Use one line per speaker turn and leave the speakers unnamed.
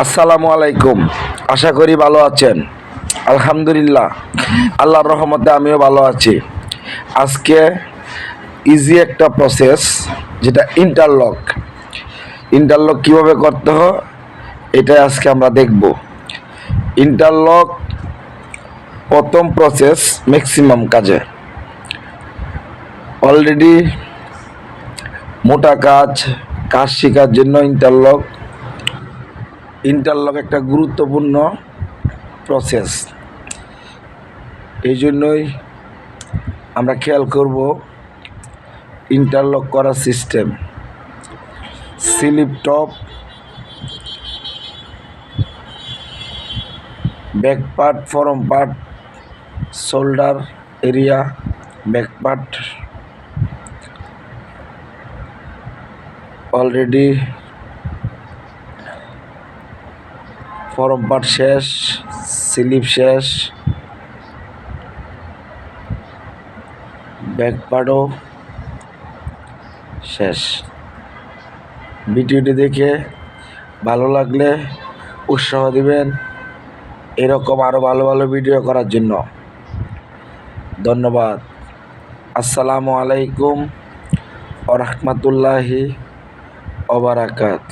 আসসালামু আলাইকুম। আশা করি ভালো আছেন। আলহামদুলিল্লাহ, আল্লাহর রহমতে আমিও ভালো আছি। আজকে ইজি একটা প্রসেস যেটা ইন্টারলক ইন্টারলক কীভাবে করতে হয় এটা আজকে আমরা দেখব। ইন্টারলক প্রথম প্রসেস ম্যাক্সিমাম কাজে। অলরেডি মোটা কাজ কাজ শেখার জন্য ইন্টারলক ইন্টারলক একটা গুরুত্বপূর্ণ প্রসেস এই জন্যই আমরা খেয়াল করব ইন্টারলক করার system. Slip top, back part front part, shoulder area, back part. Already front part শেষ, স্লিপ শেষ, ব্যাক পার্টও শেষ। ভিডিওটি দেখে ভালো লাগলে উৎসাহ দিবেন এরকম আরও ভালো ভালো ভিডিও করার জন্য। ধন্যবাদ। আসসালামু আলাইকুম ও রহমতুল্লাহি ওবরাকাত